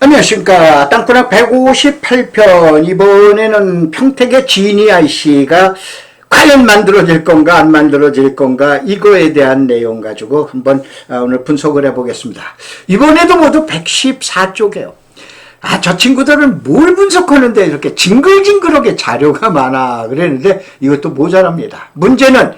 안녕하십니까. 땅바닥 158편. 이번에는 평택의 지니 아이 씨가 과연 만들어질 건가, 안 만들어질 건가, 이거에 대한 내용 가지고 한번 아, 오늘 분석을 해보겠습니다. 이번에도 모두 114쪽이에요. 아, 저 친구들은 뭘 분석하는데 이렇게 징글징글하게 자료가 많아. 그랬는데 이것도 모자랍니다. 문제는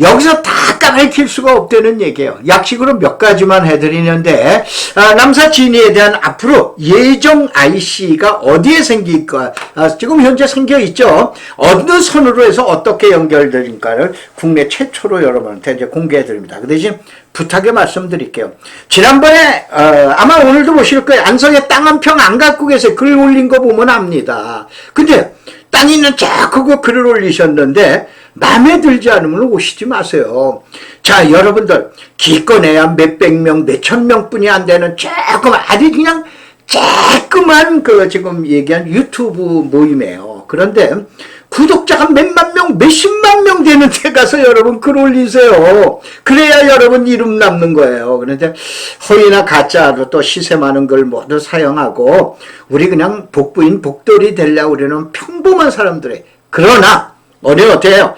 여기서 다 까발킬 수가 없다는 얘기예요. 약식으로 몇 가지만 해드리는데 아, 남사 진위에 대한 앞으로 예정 IC가 어디에 생길까? 아, 지금 현재 생겨 있죠. 어느 선으로 해서 어떻게 연결될까를 국내 최초로 여러분한테 이제 공개해 드립니다. 그 대신 부탁에 말씀드릴게요. 지난번에 어, 아마 오늘도 보실 거예요. 안성에 땅 한 평 안 갖고 계세요. 글 올린 거 보면 압니다. 근데 땅 있는 쫙 그거 글을 올리셨는데 마음에 들지 않으면 오시지 마세요. 자, 여러분들 기껏해야 몇백 명, 몇천 명뿐이 안 되는 조금 아주 그냥 조그만 그 지금 얘기한 유튜브 모임이에요. 그런데 구독자가 몇만 명, 몇십만 명 되는 데 가서 여러분 글 올리세요. 그래야 여러분 이름 남는 거예요. 그런데 허위나 가짜로 또 시세 많은 걸 모두 사용하고 우리 그냥 복부인 복돌이 되려고 우리는 평범한 사람들이 그러나 오늘 어때요?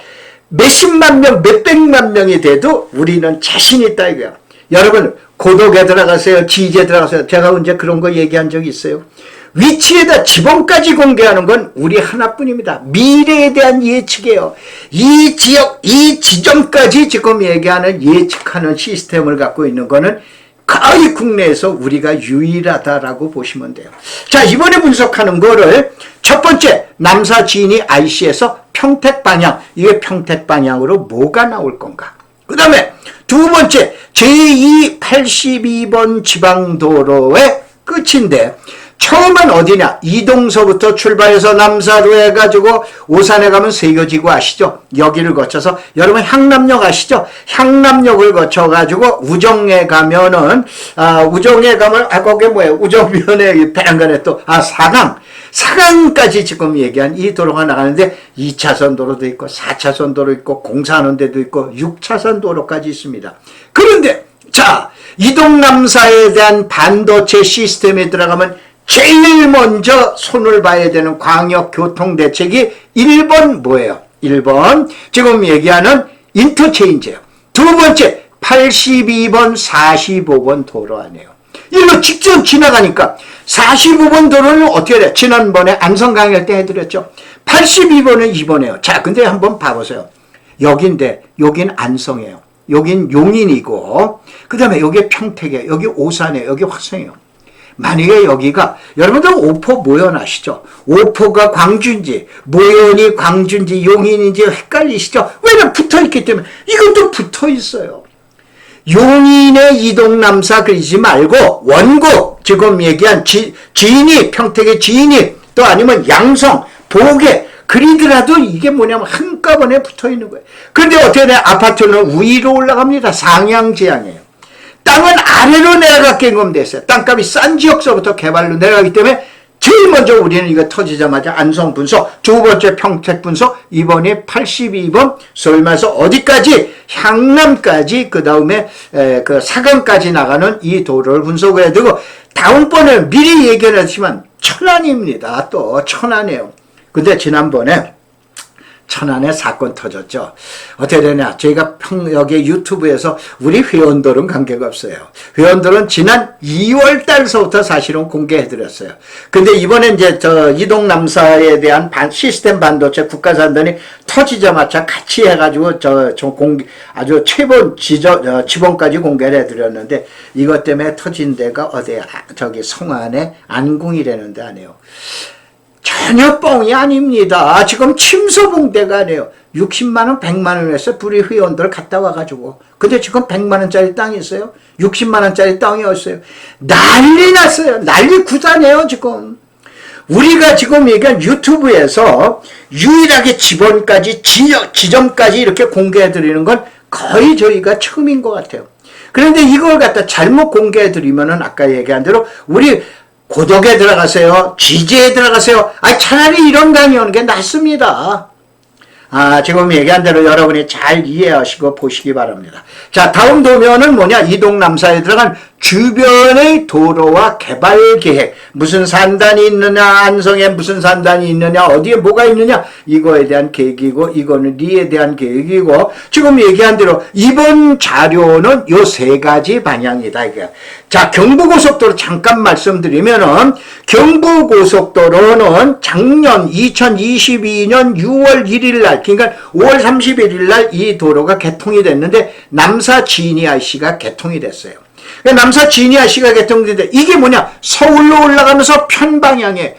몇십만 명, 몇백만 명이 돼도 우리는 자신 있다 이거야. 여러분 고독에 들어가세요. 지지에 들어가세요. 제가 언제 그런 거 얘기한 적이 있어요? 위치에다 지번까지 공개하는 건 우리 하나뿐입니다. 미래에 대한 예측이에요. 이 지역, 이 지점까지 지금 얘기하는 예측하는 시스템을 갖고 있는 거는 거의 국내에서 우리가 유일하다라고 보시면 돼요. 자, 이번에 분석하는 거를 첫 번째, 남사 지인이 IC에서 평택 방향, 이게 평택 방향으로 뭐가 나올 건가? 그 다음에 두 번째, 제2 82번 지방도로의 끝인데, 처음은 어디냐? 이동서부터 출발해서 남사로 해가지고 오산에 가면 세교지구 아시죠? 여기를 거쳐서 여러분 향남역 아시죠? 향남역을 거쳐가지고 우정에 가면은 아 우정에 가면 아 거기 뭐예요? 우정면에 배란간에 또아 사강 사강까지 지금 얘기한 이 도로가 나가는데 2차선 도로도 있고 4차선 도로 있고 공사하는 데도 있고 6차선 도로까지 있습니다. 그런데 자 이동남사에 대한 반도체 시스템에 들어가면 제일 먼저 손을 봐야 되는 광역교통대책이 1번 뭐예요? 1번 지금 얘기하는 인터체인지예요. 두 번째 82번 45번 도로 아니에요. 일로 직접 지나가니까 45번 도로는 어떻게 돼? 지난번에 안성 강의할 때 해드렸죠. 82번은 2번이에요. 자, 근데 한번 봐보세요. 여긴데 여긴 안성이에요. 여긴 용인이고 그 다음에 여기 평택이에요. 여기 오산이에요. 여기 화성이에요. 만약에 여기가 여러분들 오포 모연 아시죠? 오포가 광주인지 모연이 광주인지 용인인지 헷갈리시죠? 왜냐면 붙어있기 때문에 이것도 붙어있어요. 용인의 이동남사 그리지 말고 원고 지금 얘기한 지, 지인이 평택의 지인이 또 아니면 양성 보게 그리더라도 이게 뭐냐면 한꺼번에 붙어 있는 거예요. 그런데 어떻게 돼? 아파트는 위로 올라갑니다. 상향 지향이에요. 땅은 아래로 내려가게끔 끔 됐어요. 땅값이 싼 지역서부터 개발로 내려가기 때문에 제일 먼저 우리는 이거 터지자마자 안성 분소, 두 번째 평택 분소, 이번에 82번 설마서 어디까지 향남까지 그 다음에 그 사강까지 나가는 이 도로를 분석을 해야 되고 다음번에 미리 얘기를 했지만 천안입니다. 또 천안이에요. 근데 지난번에 천안에 사건 터졌죠. 어떻게 되냐. 저희가 평, 여기 유튜브에서 우리 회원들은 관계가 없어요. 회원들은 지난 2월 달서부터 사실은 공개해드렸어요. 근데 이번에 이제 저 이동남사에 대한 반, 시스템 반도체 국가산단이 터지자마자 같이 해가지고 저, 저 공, 아주 최본 지저, 어, 지번까지 공개를 해드렸는데 이것 때문에 터진 데가 어디야. 저기 성안에 안궁이라는 데 아니에요. 전혀 뻥이 아닙니다. 지금 침소봉대가 아니에요. 60만원, 100만원에서 불이 회원들 갔다 와가지고. 근데 지금 100만원짜리 땅이 있어요. 60만원짜리 땅이 없어요. 난리 났어요. 난리 구단해요, 지금. 우리가 지금 얘기한 유튜브에서 유일하게 지번까지, 지역, 지점까지 이렇게 공개해 드리는 건 거의 저희가 처음인 것 같아요. 그런데 이걸 갖다 잘못 공개해 드리면은 아까 얘기한 대로 우리 고독에 들어가세요. 지지에 들어가세요. 아, 차라리 이런 강의 오는 게 낫습니다. 아, 지금 얘기한 대로 여러분이 잘 이해하시고 보시기 바랍니다. 자, 다음 도면은 뭐냐? 이동남사에 들어간 주변의 도로와 개발 계획, 무슨 산단이 있느냐, 안성에 무슨 산단이 있느냐, 어디에 뭐가 있느냐, 이거에 대한 계획이고, 이거는 리에 대한 계획이고, 지금 얘기한 대로 이번 자료는 요 세 가지 방향이다, 이게. 자, 경부고속도로 잠깐 말씀드리면은, 경부고속도로는 작년 2022년 6월 1일 날, 그러니까 5월 31일 날 이 도로가 개통이 됐는데, 남사 지니 IC가 개통이 됐어요. 그러니까 남사 지니아 씨가 개통되는데 이게 뭐냐 서울로 올라가면서 편방향에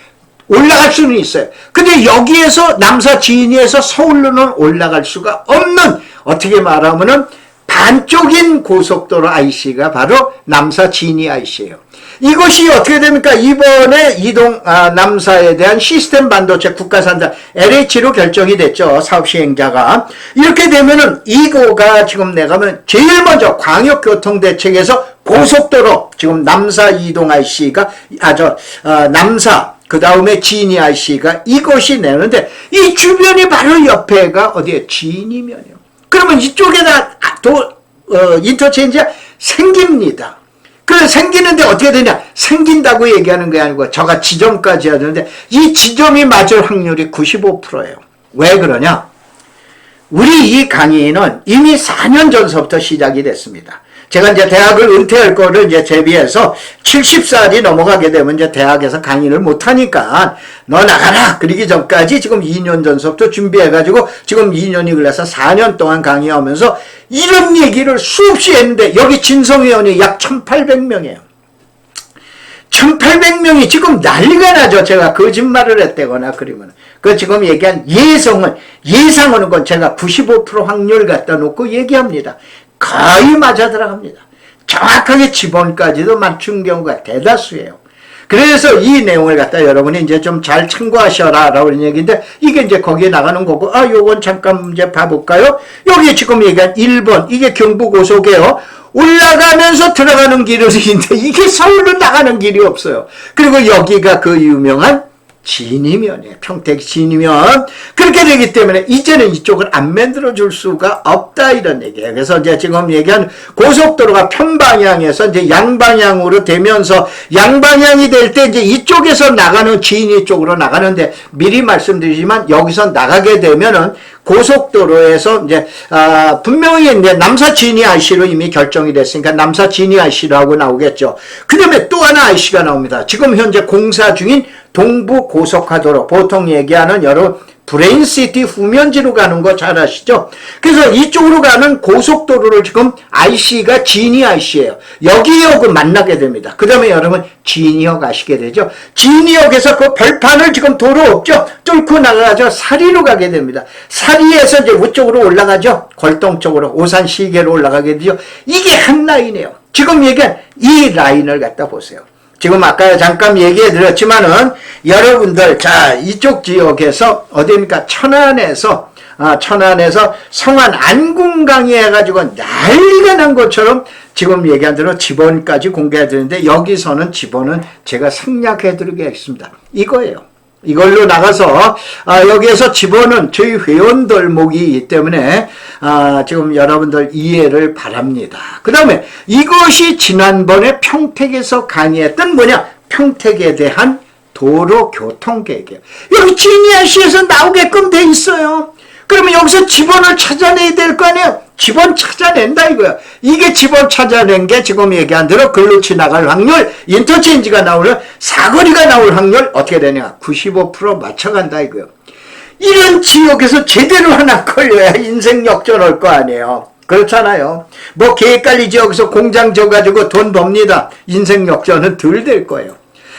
올라갈 수는 있어요. 근데 여기에서 남사 지니에서 서울로는 올라갈 수가 없는 어떻게 말하면은 반쪽인 고속도로 IC가 바로 남사 지니 IC예요. 이것이 어떻게 됩니까? 이번에 이동 아, 남사에 대한 시스템 반도체 국가산자 LH로 결정이 됐죠. 사업 시행자가 이렇게 되면은 이거가 지금 내가면 제일 먼저 광역교통대책에서 고속도로 지금 남사 이동 IC가 아저 어, 남사 그 다음에 지니 IC가 이것이 내는데 이 주변이 바로 옆에가 어디에 지니면이요. 그러면 이쪽에다 도 어, 인터체인지가 생깁니다. 그 생기는데 어떻게 되냐? 생긴다고 얘기하는 게 아니고 저가 지점까지 하는데 이 지점이 맞을 확률이 95%예요. 왜 그러냐? 우리 이 강의는 이미 4년 전서부터 시작이 됐습니다. 제가 이제 대학을 은퇴할 거를 이제 대비해서 70살이 넘어가게 되면 이제 대학에서 강의를 못 하니까 너 나가라! 그러기 전까지 지금 2년 전서부터 준비해 가지고 지금 2년이 흘러서 4년 동안 강의하면서 이런 얘기를 수없이 했는데 여기 진성회원이 약 1800명이에요. 1800명이 지금 난리가 나죠. 제가 거짓말을 했다거나 그러면. 그 지금 얘기한 예성은, 예상하는 건 제가 95% 확률 갖다 놓고 얘기합니다. 거의 맞아 들어갑니다. 정확하게 지번까지도 맞춘 경우가 대다수예요. 그래서 이 내용을 갖다 여러분이 이제 좀 잘 참고하셔라 라고 얘기인데 이게 이제 거기에 나가는 거고 아 요건 잠깐 이제 봐볼까요? 여기 지금 얘기한 1번 이게 경부고속이에요. 올라가면서 들어가는 길인데 이게 서울로 나가는 길이 없어요. 그리고 여기가 그 유명한 진이면이에요. 평택 진이면. 그렇게 되기 때문에 이제는 이쪽을 안 만들어 줄 수가 없다 이런 얘기예요. 그래서 이제 지금 얘기한 고속도로가 편방향에서 이제 양방향으로 되면서 양방향이 될 때 이제 이쪽에서 나가는 진이 쪽으로 나가는데 미리 말씀드리지만 여기서 나가게 되면은 고속도로에서 이제 아, 분명히 이제 남사 진이 IC로 이미 결정이 됐으니까 남사 진이 IC라고 나오겠죠. 그다음에 또 하나 IC가 나옵니다. 지금 현재 공사 중인 동부 고속화도로 보통 얘기하는 여러 브레인시티 후면지로 가는 거 잘 아시죠? 그래서 이쪽으로 가는 고속도로를 지금 IC가 지니 IC예요. 여기역을 만나게 됩니다. 그 다음에 여러분 지니역 아시게 되죠? 지니역에서 그 벌판을 지금 도로 없죠? 뚫고 나가죠. 사리로 가게 됩니다. 사리에서 이제 우쪽으로 올라가죠. 골동 쪽으로 오산 시계로 올라가게 되죠. 이게 한 라인이에요. 지금 얘기한 이 라인을 갖다 보세요. 지금 아까 잠깐 얘기해 드렸지만은 여러분들 자 이쪽 지역에서 어디입니까 천안에서 아, 천안에서 성안 안궁강에 해가지고 난리가 난 것처럼 지금 얘기한 대로 지번까지 공개해 드리는데 여기서는 지번은 제가 생략해 드리겠습니다. 이거예요. 이걸로 나가서 아, 여기에서 집어는 저희 회원들 목이기 때문에 아, 지금 여러분들 이해를 바랍니다. 그 다음에 이것이 지난번에 평택에서 강의했던 뭐냐 평택에 대한 도로 교통 계획이에요. 여기 지니아시에서 나오게끔 돼 있어요. 그러면 여기서 지번을 찾아내야 될 거 아니에요? 지번 찾아낸다 이거야. 이게 지번 찾아낸 게 지금 얘기한 대로 글로 지나갈 확률, 인터체인지가 나오는 사거리가 나올 확률 어떻게 되냐? 95% 맞춰간다 이거요. 이런 지역에서 제대로 하나 걸려야 인생 역전할 거 아니에요. 그렇잖아요. 뭐 계획관리 지역에서 공장 져가지고 돈 법니다. 인생 역전은 덜 될 거예요.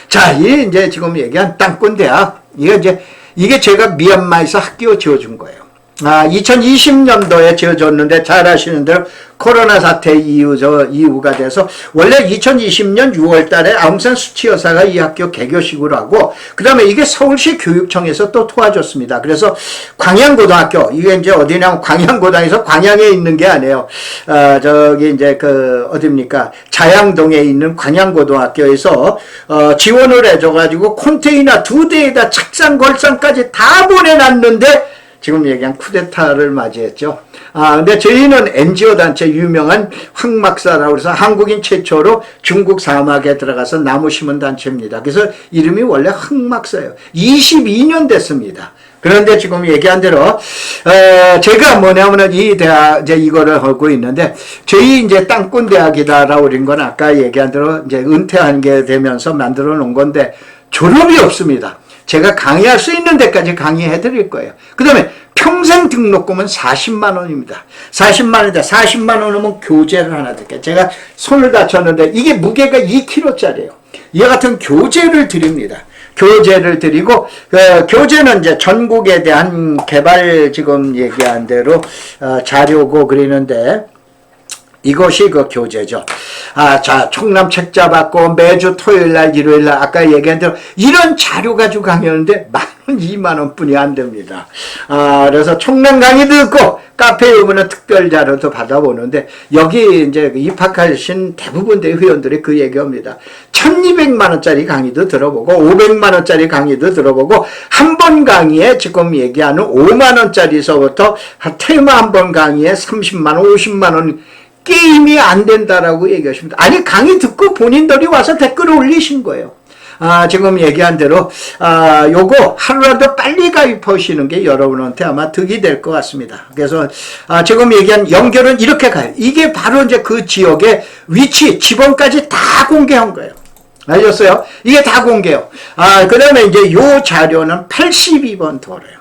자, 이 이제 지금 얘기한 땅꾼 대학. 이게 이제 이게 제가 미얀마에서 학교 지어준 거예요. 아, 2020년도에 지어졌는데 잘 아시는 대로 코로나 사태 이후 저 이후가 돼서 원래 2020년 6월 달에 아웅산 수치 여사가 이 학교 개교식으로 하고 그다음에 이게 서울시 교육청에서 또 도와줬습니다. 그래서 광양고등학교 이게 이제 어디냐 광양고등에서 광양에 있는 게 아니에요. 어, 저기 이제 그 어딥니까 자양동에 있는 광양고등학교에서 어, 지원을 해줘가지고 컨테이너 두 대에다 책상 걸상까지 다 보내놨는데 지금 얘기한 쿠데타를 맞이했죠. 아, 근데 저희는 NGO 단체 유명한 황막사라고 해서 한국인 최초로 중국 사막에 들어가서 나무 심은 단체입니다. 그래서 이름이 원래 흑막사예요. 22년 됐습니다. 그런데 지금 얘기한 대로 어, 제가 뭐냐면은 이 대학 이제 이거를 하고 있는데 저희 이제 땅꾼 대학이다라고 그런 건 아까 얘기한 대로 이제 은퇴한 게 되면서 만들어 놓은 건데 졸업이 없습니다. 제가 강의할 수 있는 데까지 강의해 드릴 거예요. 그 다음에 평생 등록금은 40만 원입니다. 40만 원인데 40만 원이면 교재를 하나 드릴게요. 제가 손을 다쳤는데 이게 무게가 2kg짜리예요. 이 같은 교재를 드립니다. 교재를 드리고 어, 교재는 이제 전국에 대한 개발 지금 얘기한 대로 어, 자료고 그리는데 이것이 그 교재죠. 아, 자, 총남 책자 받고 매주 토요일 날, 일요일 날, 아까 얘기한 대로 이런 자료 가지고 강의하는데 만 원, 이만 원 뿐이 안 됩니다. 아, 그래서 총남 강의도 있고, 카페에 오면 특별 자료도 받아보는데, 여기 이제 입학하신 대부분 의 회원들이 그 얘기합니다. 1200만 원짜리 강의도 들어보고, 500만 원짜리 강의도 들어보고, 한 번 강의에 지금 얘기하는 5만 원짜리서부터 테마 한 번 강의에 30만 원, 50만 원, 게임이 안 된다라고 얘기하십니다. 아니 강의 듣고 본인들이 와서 댓글을 올리신 거예요. 아, 지금 얘기한 대로 아, 요거 하루라도 빨리 가입하시는 게 여러분한테 아마 득이 될 것 같습니다. 그래서 아, 지금 얘기한 연결은 이렇게 가요. 이게 바로 이제 그 지역의 위치, 지번까지 다 공개한 거예요. 알겠어요? 이게 다 공개요. 아, 그 다음에 이제 요 자료는 82번 도로예요.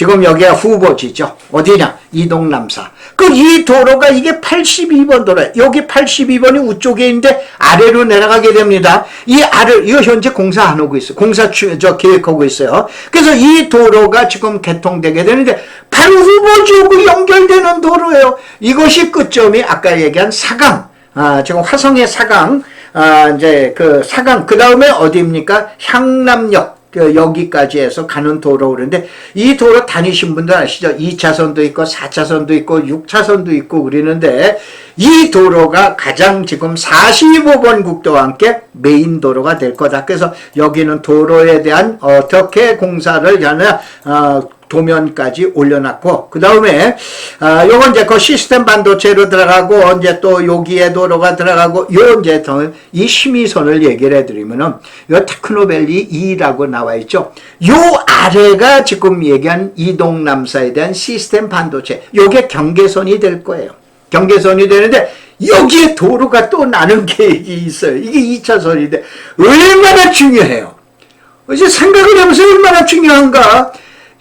지금 여기가 후보지죠. 어디냐? 이동남사. 그 이 도로가 이게 82번 도로. 여기 82번이 우쪽에 있는데 아래로 내려가게 됩니다. 이 아래 이거 현재 공사 안 하고 있어요. 공사 추, 저 계획하고 있어요. 그래서 이 도로가 지금 개통되게 되는데 바로 후보지하고 연결되는 도로예요. 이것이 끝점이 아까 얘기한 사강. 아, 지금 화성의 사강. 아, 이제 그 사강 그 다음에 어디입니까? 향남역. 그 여기까지 해서 가는 도로 그런데 이 도로 다니신 분들 아시죠? 2차선도 있고 4차선도 있고 6차선도 있고 그러는데 이 도로가 가장 지금 45번 국도와 함께 메인 도로가 될 거다. 그래서 여기는 도로에 대한 어떻게 공사를 하냐 어, 도면까지 올려놨고 그 다음에 아 요건 이제 그 시스템 반도체로 들어가고 이제 또 여기에 도로가 들어가고 요 이제 이 심의선을 얘기를 해드리면은 요 테크노밸리 2라고 나와 있죠. 요 아래가 지금 얘기한 이동남사에 대한 시스템 반도체 요게 경계선이 될 거예요. 경계선이 되는데 여기에 도로가 또 나는 계획이 있어요. 이게 2차선인데 얼마나 중요해요. 이제 생각을 해보세요. 얼마나 중요한가.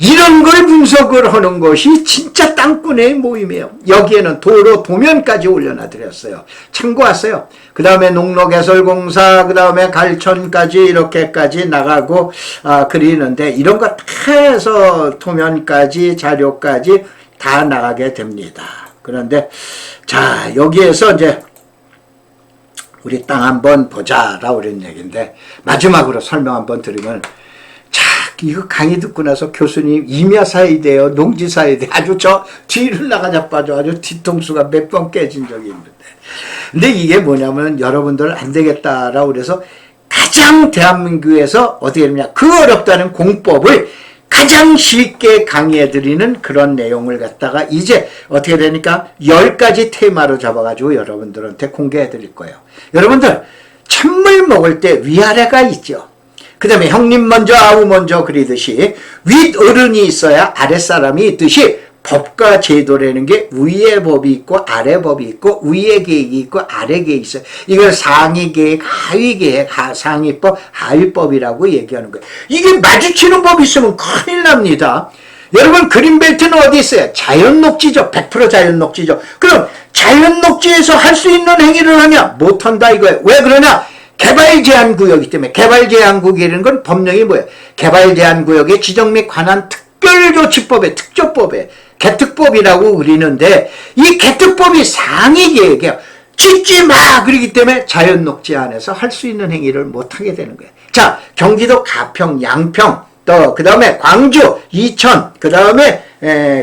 이런 걸 분석을 하는 것이 진짜 땅꾼의 모임이에요. 여기에는 도로 도면까지 올려놔 드렸어요. 참고하세요. 그 다음에 농로개설공사, 그 다음에 갈천까지 이렇게까지 나가고 아, 그리는데 이런 거 다 해서 도면까지 자료까지 다 나가게 됩니다. 그런데 자 여기에서 이제 우리 땅 한번 보자라고 그런 얘기인데 마지막으로 설명 한번 드리면 이거 강의 듣고 나서 교수님 임야사이대요 농지사이대 아주 저 뒤를 나가자 빠져 아주 뒤통수가 몇 번 깨진 적이 있는데. 근데 이게 뭐냐면 여러분들 안 되겠다라고 그래서 가장 대한민국에서 어떻게 되냐. 그 어렵다는 공법을 가장 쉽게 강의해 드리는 그런 내용을 갖다가 이제 어떻게 되니까? 10가지 테마로 잡아가지고 여러분들한테 공개해 드릴 거예요. 여러분들 찬물 먹을 때 위아래가 있죠 그 다음에 형님 먼저 아우 먼저 그리듯이 윗어른이 있어야 아랫사람이 있듯이 법과 제도라는 게 위에 법이 있고 아래 법이 있고 위에 계획이 있고 아래 계획이 있어요. 이걸 상위 계획, 하위 계획, 상위법, 하위법이라고 얘기하는 거예요. 이게 마주치는 법이 있으면 큰일 납니다. 여러분 그린벨트는 어디 있어요? 자연 녹지죠. 100% 자연 녹지죠. 그럼 자연 녹지에서 할 수 있는 행위를 하냐? 못한다 이거예요. 왜 그러냐? 개발 제한 구역이기 때문에 개발 제한 구역이라는 건 법령이 뭐예요? 개발 제한 구역의 지정 및 관한 특별조치법의 특조법에 개특법이라고 그리는데 이 개특법이 상위 계획이에요. 짓지 마! 그러기 때문에 자연 녹지 안에서 할 수 있는 행위를 못 하게 되는 거예요. 자, 경기도 가평, 양평, 또, 그 다음에 광주, 이천, 그 다음에,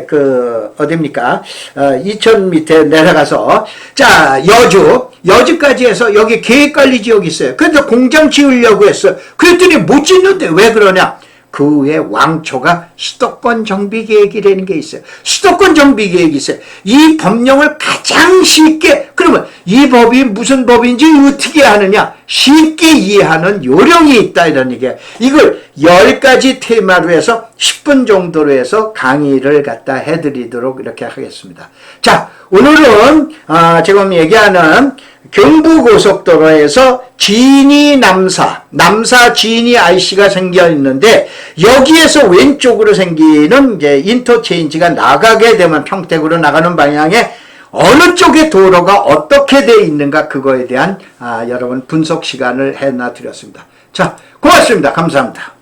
그, 어딥니까? 어, 이천 밑에 내려가서, 자, 여주, 여주까지 해서 여기 계획관리 지역이 있어요. 그래서 공장 지으려고 했어요. 그랬더니 못 짓는데 왜 그러냐? 그 후에 왕초가 수도권 정비 계획이라는 게 있어요. 수도권 정비 계획이 있어요. 이 법령을 가장 쉽게 그러면 이 법이 무슨 법인지 어떻게 하느냐 쉽게 이해하는 요령이 있다 이런 얘기예요. 이걸 10가지 테마로 해서 10분 정도로 해서 강의를 갖다 해드리도록 이렇게 하겠습니다. 자 오늘은 아, 지금 얘기하는 경부고속도로에서 진이 남사, 남사 진이 IC가 생겨 있는데 여기에서 왼쪽으로 생기는 이제 인터체인지가 나가게 되면 평택으로 나가는 방향에 어느 쪽에 도로가 어떻게 돼 있는가 그거에 대한 아, 여러분 분석 시간을 해놔 드렸습니다. 자, 고맙습니다. 감사합니다.